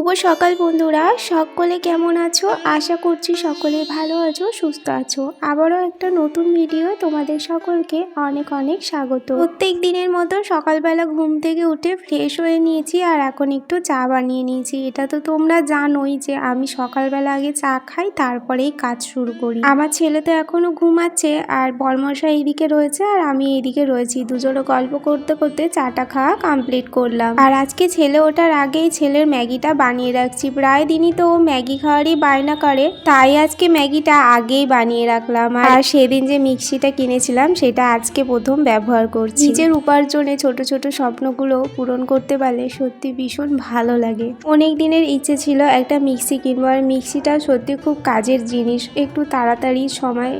শুভ সকাল বন্ধুরা। সকলে কেমন আছো? আশা করছি সকলে ভালো আছো, সুস্থ আছো। আবারও একটা নতুন ভিডিও তোমাদের সকলকে অনেক অনেক স্বাগত। প্রত্যেক দিনের মতো সকালবেলা ঘুম থেকে উঠে ফ্রেশ হয়ে নিয়েছি আর এখন একটু চা বানিয়ে নিয়েছি। এটা তো তোমরা জানোই যে আমি সকালবেলা আগে চা খাই, তারপরেই কাজ শুরু করি। আমার ছেলে তো এখনও ঘুমাচ্ছে আর বরমশা এইদিকে রয়েছে আর আমি এইদিকে রয়েছি। দুজনে গল্প করতে করতে চাটা খাওয়া কমপ্লিট করলাম। আর আজকে ছেলে ওঠার আগেই ছেলের ম্যাগিটা বানিয়ে রাখছি। প্রায় দিনই তো ম্যাগি খাওয়ারই বায়না করে। তাই আজকে ম্যাগিটা আগেই বানিয়ে রাখলাম। আর সেদিন যে মিক্সিটা কিনেছিলাম সেটা আজকে প্রথম ব্যবহার করছি। নিজের উপার্জনে ছোট ছোট স্বপ্নগুলো পূরণ করতে পারলে সত্যি ভীষণ ভালো লাগে। অনেক দিনের ইচ্ছে ছিল একটা মিক্সি কিনবো। আর মিক্সিটা সত্যি খুব কাজের জিনিস। একটু তাড়াতাড়ি সময়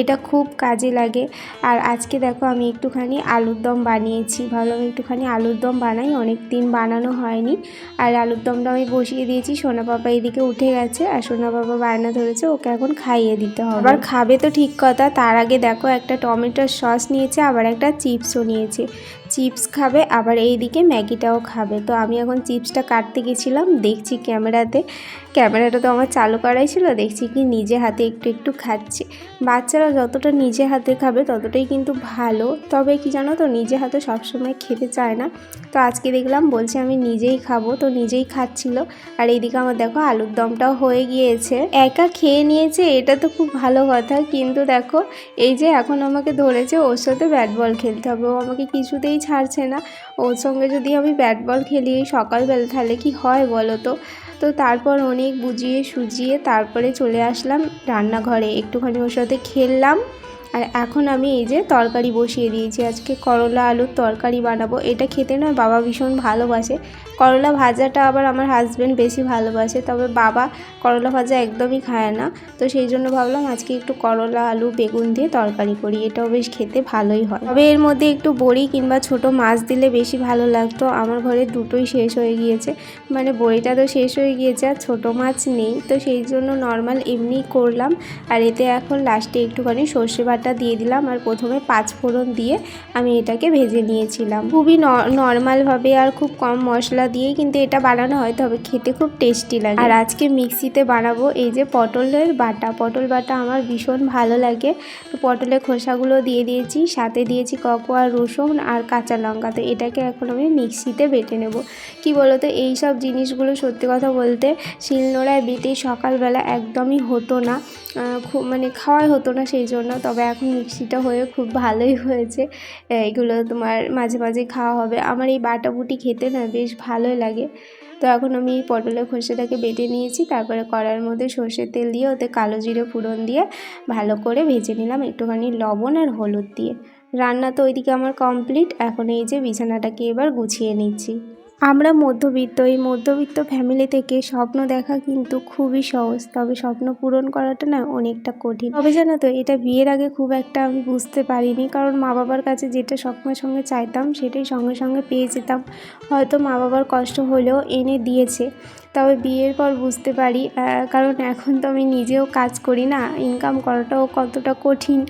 এটা খুব কাজে লাগে। আর আজকে দেখো আমি একটুখানি আলুর দম বানিয়েছি। ভালো একটুখানি আলুর দম বানাই অনেক দিন বানানো হয়নি। আর আলুর দমটা আমি বসিয়ে দিয়েছি সোনা বাবা এদিকে উঠে গেছে আর সোনা বাবা বায়না ধরেছে ওকে এখন খাইয়ে দিতে হবে। আবার খাবে তো ঠিক কথা তার আগে দেখো একটা টমেটোর সস নিয়েছে আবার একটা চিপসও নিয়েছে। চিপস খাবে, আবার এইদিকে ম্যাগিটাও খাবে। তো আমি এখন চিপসটা কাটতে গেছিলাম, দেখছি ক্যামেরাতে। ক্যামেরাটা তো আমার চালু করাই ছিল, দেখছি কি নিজে হাতে একটু একটু খাচ্ছে। বাচ্চারা যতটা নিজে হাতে খাবে, ততটাই কিন্তু ভালো। তবে কি জানো তো, নিজে হাতে সবসময় খেতে চায় না। তো আজকে দেখলাম, বলছে আমি নিজেই খাব, তো নিজেই খাচ্ছিল। আর এইদিকে আমার দেখো, আলুর দমটাও হয়ে গিয়েছে। একা খেয়ে নিয়েছে, এটা তো খুব ভালো কথা। কিন্তু দেখো, এই যে এখন আমাকে ধরেছে, ওর সাথে ব্যাট বল খেলতে হবে। ও আমাকে কিছুতেই ছাড়ছে না। ওর সঙ্গে যদি আমি ব্যাট বল খেলি সকালবেলা তাহলে কি হয় বলো তো? তো তারপর অনেক বুঝিয়ে সুজিয়ে তারপরে চলে আসলাম রান্নাঘরে। একটুখানি ওর সাথে খেললাম। আর এখন আমি এই যে তরকারি বসিয়ে দিয়েছি। আজকে করলা আলুর তরকারি বানাবো। এটা খেতে না বাবা ভীষণ ভালোবাসে। করলা ভাজাটা আবার আমার হাজব্যান্ড বেশি ভালোবাসে। তবে বাবা করলা ভাজা একদমই খায় না। তো সেই জন্য ভাবলাম আজকে একটু করলা আলু বেগুন দিয়ে তরকারি করি। এটাও বেশ খেতে ভালোই হয়। তবে এর মধ্যে একটু বড়ি কিংবা ছোট মাছ দিলে বেশি ভালো লাগতো। আমার ঘরে দুটোই শেষ হয়ে গিয়েছে। মানে বড়িটা তো শেষ হয়ে গিয়েছে আর ছোটো মাছ নেই। তো সেই জন্য নর্মাল এমনি করলাম। আর এতে এখন লাস্টে একটুখানি সর্ষে বাটা দিয়ে দিলাম আর প্রথমে পাঁচ ফোড়ন দিয়ে আমি এটাকে ভেজে নিয়েছিলাম। খুবই নর্মালভাবে আর খুব কম মশলা দিয়েই কিন্তু এটা বানানো হয়, তবে খেতে খুব টেস্টি লাগে। আর আজকে মিক্সিতে বানাবো এই যে পটলের বাটা। পটল বাটা আমার ভীষণ ভালো লাগে। তো পটলের খোসাগুলো দিয়ে দিয়েছি, সাথে দিয়েছি ককোয়া, রসুন আর কাঁচা লঙ্কা। তো এটাকে এখন আমি মিক্সিতে বেটে নেব। কি বলতো, এই সব জিনিসগুলো সত্যি কথা বলতে শিলনোড়ায় বেটে সকালবেলা একদমই হতো না। খুব মানে খাওয়াই হতো না সেই জন্য। তবে এখন মিক্সিটা হয়ে খুব ভালোই হয়েছে। এগুলো তোমার মাঝে মাঝে খাওয়া হবে। আমার এই বাটাবুটি খেতে না বেশ ভালোই লাগে। তো এখন আমি এই পটলের খোসাটাকে বেটে নিয়েছি। তারপরে কড়ার মধ্যে সর্ষের তেল দিয়ে ওতে কালো জিরে ফোড়ন দিয়ে ভালো করে ভেজে নিলাম একটুখানি লবণ আর হলুদ দিয়ে। রান্না তো ওইদিকে আমার কমপ্লিট এখন এই যে বিছানাটাকে এবার গুছিয়ে নিচ্ছি। আমরা মধ্যবিত্ত, এই মধ্যবিত্ত ফ্যামিলি থেকে স্বপ্ন দেখা কিন্তু খুবই সহজ। তবে স্বপ্ন পূরণ করাটা না অনেকটা কঠিন। তবে জানো তো, এটা বিয়ের আগে খুব একটা আমি বুঝতে পারিনি। কারণ মা বাবার কাছে যেটা স্বপ্নের সঙ্গে চাইতাম, সেটাই সঙ্গে সঙ্গে পেয়ে যেতাম। হয়তো মা বাবার কষ্ট হলেও এনে দিয়েছে। তবে বিয়ের পর বুঝতে পারি কারণ এখন তো আমি নিজেও কাজ করি না। ইনকাম করাটাও কতটা কঠিন।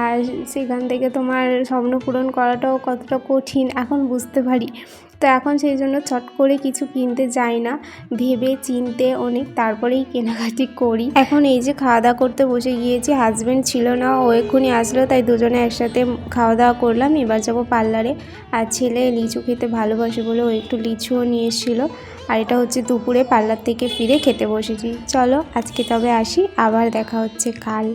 আর সেখান থেকে তোমার স্বপ্ন পূরণ করাটাও কতটা কঠিন, এখন বুঝতে পারি। তো এখন সেই জন্য চট করে কিছু কিনতে যাই না। ভেবে চিনতে অনেক তারপরেই কেনাকাটি করি। এখন এই যে খাওয়া দাওয়া করতে বসে গিয়েছি হাজব্যান্ড ছিল না, ও এক্ষুনি আসলো, তাই দুজনে একসাথে খাওয়া দাওয়া করলাম। এবার যাব পার্লারে আর ছেলে লিচু খেতে ভালোবাসে বলে ও একটু লিচুও নিয়ে এসেছিল। আর এটা হচ্ছে দুপুরে পার্লার থেকে ফিরে খেতে বসেছি। চলো আজকে তবে আসি, আবার দেখা হচ্ছে কাল।